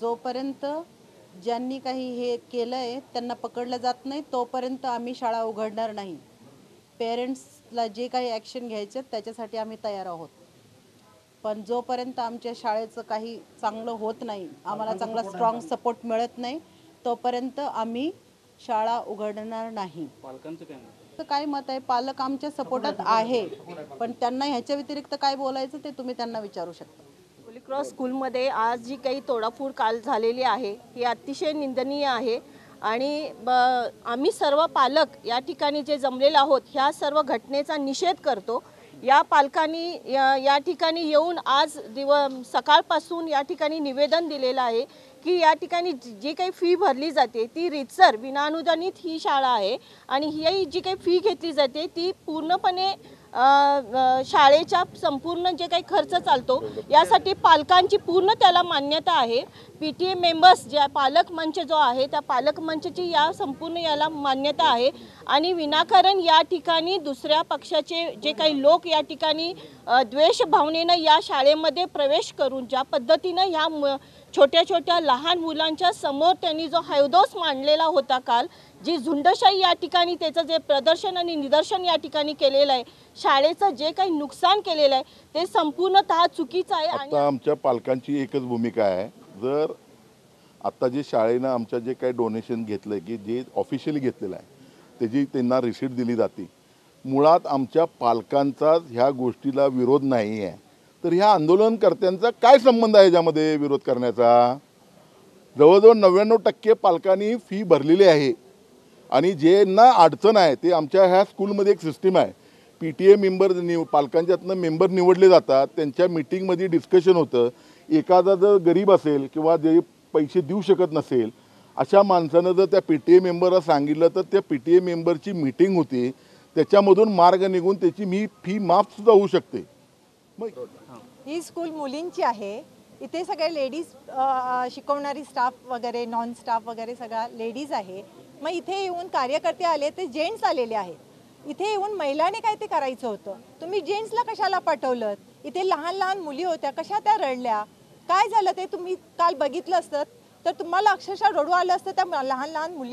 जोपर्यंत ज्यांनी काही हे केलं आहे त्यांना पकडलं जात नाही तोपर्यंत आम्ही शाळा उघडणार नाही. पेरेंट्सला जे काही ॲक्शन घ्यायचे त्याच्यासाठी आम्ही तयार आहोत. पण जोपर्यंत आमच्या शाळेचं काही चांगलं होत नाही आम्हाला चांगला स्ट्रॉंग सपोर्ट मिळत नाही तोपर्यंत आम्ही शाळा उघडणार नाही. पालकांचं काय मत? तर काय मत आहे? पालक आमच्या सपोर्टात आहे. पण त्यांना ह्याच्या व्यतिरिक्त काय बोलायचं ते तुम्ही त्यांना विचारू शकता. क्रॉस स्कूलमध्ये आज जी काही तोडाफोड काल झालेली आहे ही अतिशय निंदनीय आहे. आणि ब आम्ही सर्व पालक या ठिकाणी जे जमलेलो आहोत ह्या सर्व घटनेचा निषेध करतो. या पालकांनी या या ठिकाणी येऊन आज दिव सकाळपासून या ठिकाणी निवेदन दिलेलं आहे की या ठिकाणी जी काही फी भरली जाते ती रितसर विनाअनुदानित ही शाळा आहे. आणि ही जी काही फी घेतली जाते ती पूर्णपणे शाळेच्या संपूर्ण जे काही खर्च चालतो यासाठी पालकांची पूर्ण त्याला मान्यता आहे. पी टी ए मेंबर्स जे पालक मंच जो आहे त्या पालक मंचची या संपूर्ण याला मान्यता आहे. आणि विनाकारण या ठिकाणी दुसऱ्या पक्षाचे जे काही लोक या ठिकाणी द्वेष भावनेनं या शाळेमध्ये प्रवेश करून ज्या पद्धतीनं ह्या मु छोट्या छोट्या लहान मुलांच्या समोर त्यांनी जो हैदोस मांडलेला होता काल जी झुंडशाही या ठिकाणी त्याचं जे प्रदर्शन आणि निदर्शन या ठिकाणी केलेलं आहे शाळेचं जे काही नुकसान केलेलं आहे ते संपूर्णतः चुकीचं आहे आणि आता आमच्या पालकांची एकच भूमिका आहे. जर आत्ता जे शाळेनं आमच्या जे काही डोनेशन घेतलं आहे की जे ऑफिशियली घेतलेलं आहे त्याची त्यांना रिसीट दिली जाते मुळात आमच्या पालकांचा ह्या गोष्टीला विरोध नाही आहे. तर ह्या आंदोलनकर्त्यांचा काय संबंध आहे याच्यामध्ये विरोध करण्याचा? जवळजवळ नव्याण्णव टक्के पालकांनी फी भरलेली आहे. आणि ज्यांना अडचण आहे ते आमच्या ह्या स्कूलमध्ये एक सिस्टीम आहे. पी टी ए मेंबर निव पालकांच्यातनं मेंबर निवडले जातात त्यांच्या मिटिंगमध्ये डिस्कशन होतं. एखादा जर गरीब असेल किंवा जे पैसे देऊ शकत नसेल अशा माणसानं जर त्या पी टी ए मेंबरला सांगितलं तर त्या पी टी ए मेंबरची मिटिंग होती. त्याच्यामधून मार्ग निघून त्याची मी फी माफसुद्धा होऊ शकते. ही स्कूल मुलींची आहे. इथे सगळे लेडीज शिकवणारी स्टाफ वगैरे नॉन स्टाफ वगैरे सगळा लेडीज आहे. मग इथे येऊन कार्यकर्ते आले ते जेंट्स आलेले आहेत. इथे येऊन महिलाने काय ते करायचं होतं? तुम्ही जेंट्सला कशाला पाठवलं? इथे लहान लहान मुली होत्या कशा त्या रडल्या? काय झालं ते तुम्ही काल बघितलं असतं तर तुम्हाला अक्षरशः रडू आलं असतं त्या लहान लहान मुली